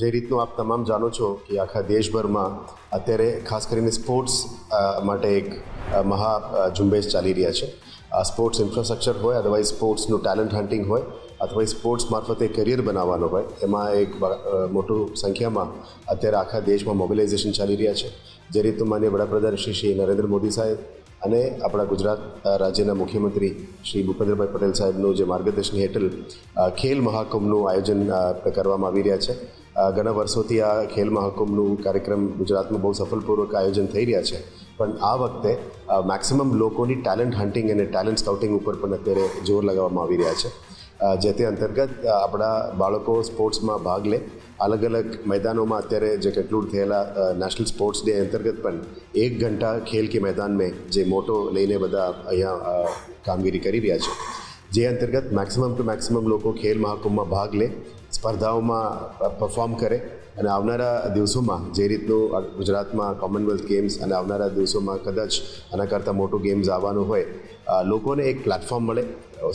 જે રીતનું આપ તમામ જાણો છો કે આખા દેશભરમાં અત્યારે ખાસ કરીને સ્પોર્ટ્સ માટે એક મહા ઝુંબેશ ચાલી રહ્યા છે. સ્પોર્ટ્સ ઇન્ફ્રાસ્ટ્રક્ચર હોય અદરવાઇઝ સ્પોર્ટ્સનું ટેલેન્ટ હન્ટિંગ હોય અથવા સ્પોર્ટ્સ મારફતે કરિયર બનાવવાનો હોય, એમાં એક મોટું સંખ્યામાં અત્યારે આખા દેશમાં મોબિલાઇઝેશન ચાલી રહ્યા છે. જે રીતનું માન્ય વડાપ્રધાન શ્રી શ્રી નરેન્દ્ર મોદી સાહેબ અને આપણા ગુજરાત રાજ્યના મુખ્યમંત્રી શ્રી ભૂપેન્દ્રભાઈ પટેલ સાહેબનું જે માર્ગદર્શન હેઠળ ખેલ મહાકુંભનું આયોજન કરવામાં આવી રહ્યા છે. ઘણા વર્ષોથી આ ખેલ મહાકુંભનું કાર્યક્રમ ગુજરાતમાં બહુ સફળપૂર્વક આયોજન થઈ રહ્યા છે. પણ આ વખતે મેક્સિમમ લોકોની ટેલેન્ટ હન્ટિંગ અને ટેલેન્ટ સ્કાઉટિંગ ઉપર પણ અત્યારે જોર લગાવવામાં આવી રહ્યા છે. જે તે અંતર્ગત આપણા બાળકો સ્પોર્ટ્સમાં ભાગ લે. અલગ અલગ મેદાનોમાં અત્યારે જે કન્ક્લુડ થયેલા નેશનલ સ્પોર્ટ્સ ડે અંતર્ગત પણ એક ઘંટા ખેલ કે મેદાન મેં જે મોટો લઈને બધા અહીંયા કામગીરી કરી રહ્યા છે. જે અંતર્ગત મેક્સિમમ ટુ મેક્સિમમ લોકો ખેલ મહાકુંભમાં ભાગ લે. સ્પર્ધાઓમાં પરફોર્મ કરે અને આવનારા દિવસોમાં જે રીતનું ગુજરાતમાં કોમનવેલ્થ ગેમ્સ અને આવનારા દિવસોમાં કદાચ આના કરતાં મોટું ગેમ્સ આવવાનું હોય લોકોને એક પ્લેટફોર્મ મળે.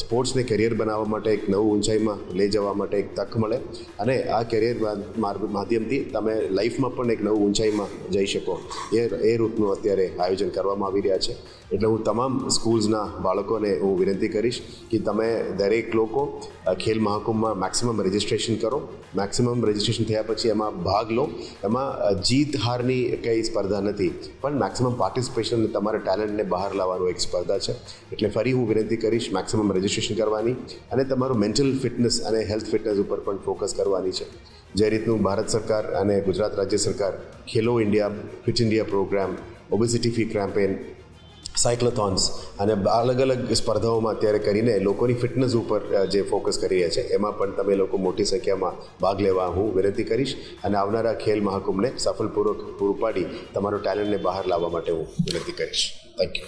સ્પોર્ટ્સને કરિયર બનાવવા માટે એક નવું ઊંચાઈમાં લઈ જવા માટે એક તક મળે અને આ કરિયર માધ્યમથી તમે લાઈફમાં પણ એક નવું ઊંચાઈમાં જઈ શકો. એ એ રૂટનું અત્યારે આયોજન કરવામાં આવી રહ્યા છે. એટલે હું તમામ સ્કૂલ્સના બાળકોને હું વિનંતી કરીશ કે તમે દરેક લોકો ખેલ મહાકુંભમાં મેક્સિમમ રજિસ્ટ્રેશન કરો. મેક્સિમમ રજિસ્ટ્રેશન થયા પછી એમાં ભાગ લો. એમાં જીત હારની કંઈ સ્પર્ધા નથી. પણ મેક્સિમમ પાર્ટિસિપેશન તમારા ટેલેન્ટને બહાર લાવવાનો એક સ્પર્ધા છે. એટલે ફરી હું વિનંતી કરીશ મેક્સિમમ રજિસ્ટ્રેશન કરવાની અને તમારું મેન્ટલ ફિટનેસ અને હેલ્થ ફિટનેસ ઉપર પણ ફોકસ કરવાની છે. જે રીતનું ભારત સરકાર અને ગુજરાત રાજ્ય સરકાર, Khelo India, fit India programme obesity free campaign cyclothons. અને અલગ અલગ સ્પર્ધાઓમાં અત્યારે કરીને લોકોની ફિટનેસ ઉપર જે ફોકસ કરી રહ્યા છે, એમાં પણ તમે લોકો મોટી સંખ્યામાં ભાગ લેવા હું વિનંતી કરીશ. અને આવનારા ખેલ મહાકુંભને સફળપૂર્વક પૂરું પાડી તમારો ટેલેન્ટને બહાર લાવવા માટે હું વિનંતી કરીશ. Thank you